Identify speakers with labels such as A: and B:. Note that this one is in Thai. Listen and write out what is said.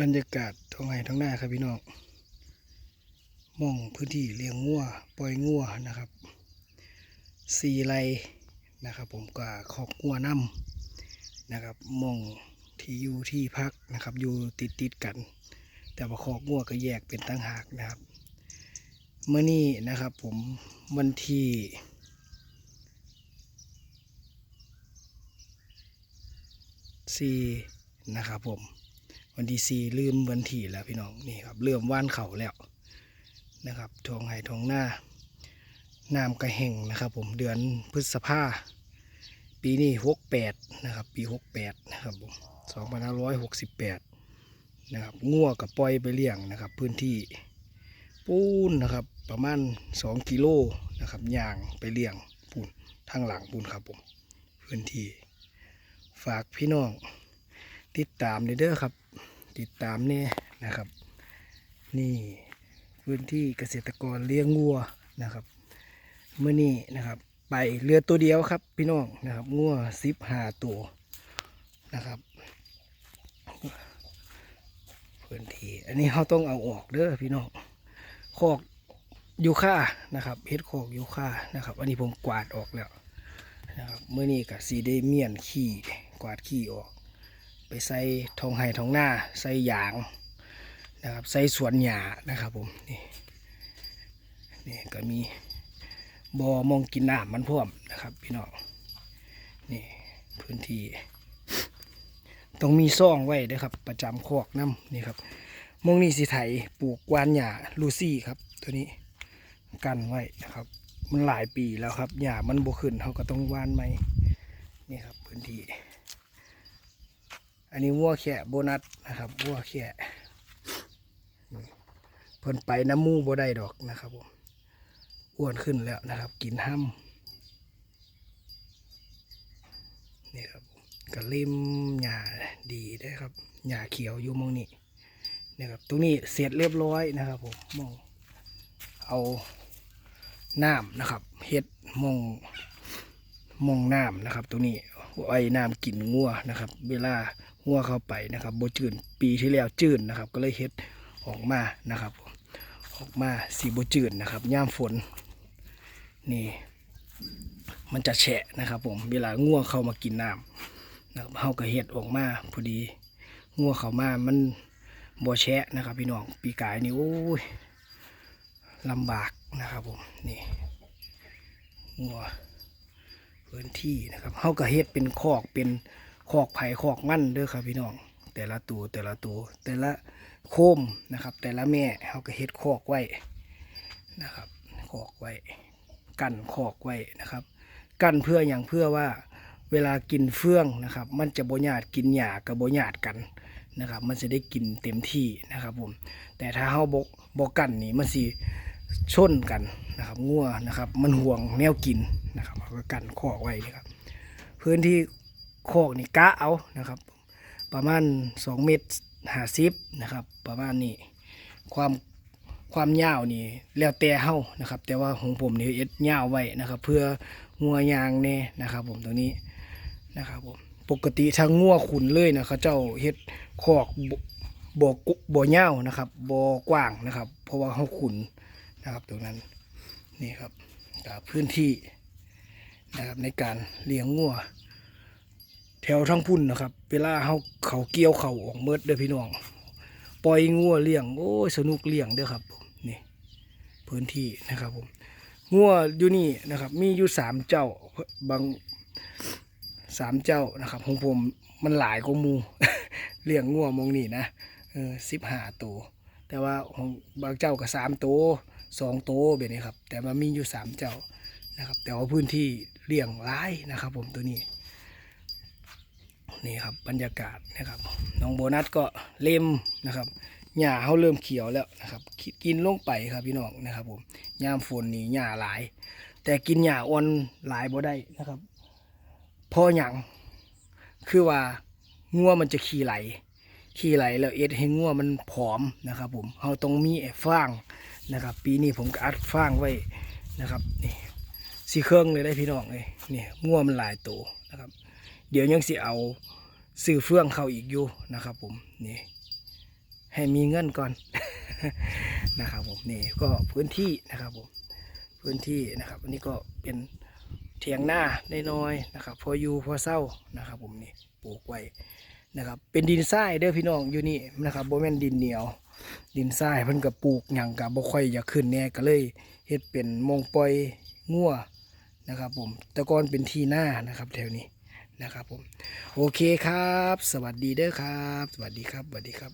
A: บรรยากาศท้องไห่ท้องหน้าครับพี่น้องมองพื้นที่เลี้ยงงัวปล่อยงัวนะครับสี่ไรนะครับ ผมก็ขอกงัวน้ำนะครับมองที่อยู่ที่พักนะครับอยู่ติดติดกัน แต่ว่าขอกงัวก็แยกเป็นตั้งหากนะครับเมื่อนี้นะครับผมวันที่สี่นะครับผม วันที่สี่ลืมวันที่แล้วพี่น้องนี่ครับเริ่มว่านเขาแล้วนะครับทองไห่ทองหน้าน้ำกระแห่งนะครับ ผมเดือนพฤษภาปีนี้หกแปดนะครับ ปีหกแปดนะครับผมสองพันห้าร้อยหกสิบแปดนะครับงัวกับปล่อยไปเลี้ยงนะครับ พื้นที่ปูนนะครับ ประมาณสองกิโลนะครับยางไปเลี้ยงปูนทางหลังปูนครับผมพื้นที่ฝากพี่น้อง ติดตามเด้อครับ ติดตามเนี่ยนะครับ นี่พื้นที่เกษตรกรเลี้ยงงัวนะครับเมื่อนี้นะครับ ไปเรือตัวเดียวครับ พี่น้องนะครับงัวสิบห้าตัวนะครับพื้นที่อันนี้เขาต้องเอาออกเด้อพี่น้องคอกยูค่านะครับเฮ็ดคอกยูค่านะครับ อันนี้ผมกวาดออกแล้วนะครับเมื่อนี้กับสีได้เมียนขี้กวาดขี้ออก ไปใส่ทองไห้ทองหน้าใส่ยางนะครับใส่สวนหญ้านะครับผมนี่นี่ก็มีบอมองกินน้ำมันพร้อมนะครับพี่น้องนี่พื้นที่ต้องมีซ่องไว้ด้วยครับ ประจำคอกน้ำนี่ครับมองนี่สิไถปลูกกวานหญ้าลูซี่ครับ ตัวนี้กันไว้นะครับ มันหลายปีแล้วครับหญ้ามันบวขึ้นเขาก็ต้องวานไหมนี่ครับพื้นที่ อันนี้วัวแค่โบนัสนะครับวัวแค่นี่เพิ่นไปน้ำมูบ่ได้ดอกนะครับผมอ้วนขึ้นแล้วนะครับ กินห้ำนี่ครับก็เล่มหญ้าดีได้ครับหญ้าเขียวอยู่มองนี้นี่ครับตรงนี้เสร็จเรียบร้อยนะครับผมมองเอาน้ำนะครับเฮ็ดมองมองน้ำนะครับ ตรงนี้ไอ้น้ำกินงัวนะครับ เวลา หัวเข้าไปนะครับโบจืนปีที่แล้วจืนนะครับ ก็เลยเฮ็ดออกมานะครับออกมาสีโบจืนนะครับย่ามฝนนี่มันจะแฉะนะครับ ผมเวลางัวเข้ามากินน้ำนะครับเฮาก็เฮ็ดออกมาพอดีงัวเข้ามามันบ่แฉะนะครับ พี่น้องปีกายนี่โอ้ยลำบากนะครับผมนี่งัวพื้นที่นะครับเฮาก็เฮ็ดเป็นคอกเป็น คอกไผ่คอกมั่นเด้อครับพี่น้อง แต่ละตัวแต่ละตัวแต่ละโคมนะครับ แต่ละแม่เขาก็เฮ็ดคอกไว้นะครับคอกไว้ กั้นคอกไว้นะครับ กั้นเพื่ออย่างเพื่อว่าเวลากินเฟื่องนะครับ มันจะบ่หยาดกินหญ้ากับบ่หยาดกันนะครับ มันจะได้กินเต็มที่นะครับผมแต่ถ้าเฮาบ่บ่กั้นนี่มันสิชนกันนะครับงัวนะครับ มันห่วงแนวกินนะครับเขาก็กั้นคอกไว้นะครับ พื้นที่ โคกนี่กะเอานะครับ ประมาณ2เมตรห้าสิบนะครับ ประมาณนี้ความความยาวนี่แล้วแต่เฮานะครับ แต่ว่าของผมนี่เอ็ดยาวไว้นะครับ เพื่องัวยางแน่นะครับ ผมตรงนี้นะครับผมปกติทางงัวขุนเลยนะเขาเจ้าเฮ็ดคอกบ่บ่กุบ่ยาวนะครับบ่กว้างนะครับ เพราะว่าเขาขุนนะครับตรงนั้นนี่ครับพื้นที่นะครับในการเลี้ยงงัว แถวทั้งพุ่นนะครับ เวลาเขาเขาเกี่ยวเขาออกเมิดเด้อพี่น้อง ปล่อยงัวเลี้ยง โอ้ยสนุกเลี้ยงเด้อครับนี่พื้นที่นะครับผมงัวอยู่นี่นะครับ มีอยู่สามเจ้าบางสามเจ้านะครับของผมมันหลายกว่ามูเลี้ยงงัวมองนี่นะเออสิบห้าตัวแต่ว่าของบางเจ้าก็สามตัวสองตัวแบบนี้ครับ แต่ว่ามีอยู่สามเจ้านะครับ แต่ว่าพื้นที่เลี้ยงหลายนะครับ ผมตัวนี้ นี่ครับบรรยากาศนะครับน้องโบนัสก็เล่มนะครับหญ้าเขาเริ่มเขียวแล้วนะครับกินลงไปครับพี่น้องนะครับผมยามฝนนี่หญ้าหลาย แต่กินหญ้าอ่อนหลายบ่ได้นะครับพออย่างคือว่างัวมันจะขี้ไหล ขี้ไหลแล้วเอ็ดให้งัวมันผอมนะครับ ผมเขาต้องมีไอ้ฟางนะครับ ปีนี้ผมก็อัดฟางไว้นะครับนี่สีเครื่องเลยได้พี่น้องเลยนี่งัวมันหลายตัวนะครับ เดี๋ยวยังสิเอาซื้อเฟื่องเข้าอีกอยู่นะครับ ผมนี่ให้มีเงินก่อนนะครับผมนี่ก็พื้นที่นะครับผมพื้นที่นะครับ อันนี้ก็เป็นเถียงหน้าน้อยๆนะครับ พออยู่พอเศร้านะครับ ผมนี่ปลูกไว้นะครับ เป็นดินทรายเด้อพี่น้องอยู่นี่นะครับโบแมนดินเหนียว ดินทรายเพิ่นก็ปลูกหยังก็บ่ค่อยอยากขึ้นแน่ก็เลยเฮ็ดเป็นมงปล่อยงัวนะครับ ผมแต่ก่อนเป็นที่หน้านะครับ แถวนี้ นะครับผม โอเคครับ สวัสดีเด้อครับ สวัสดีครับ สวัสดีครับ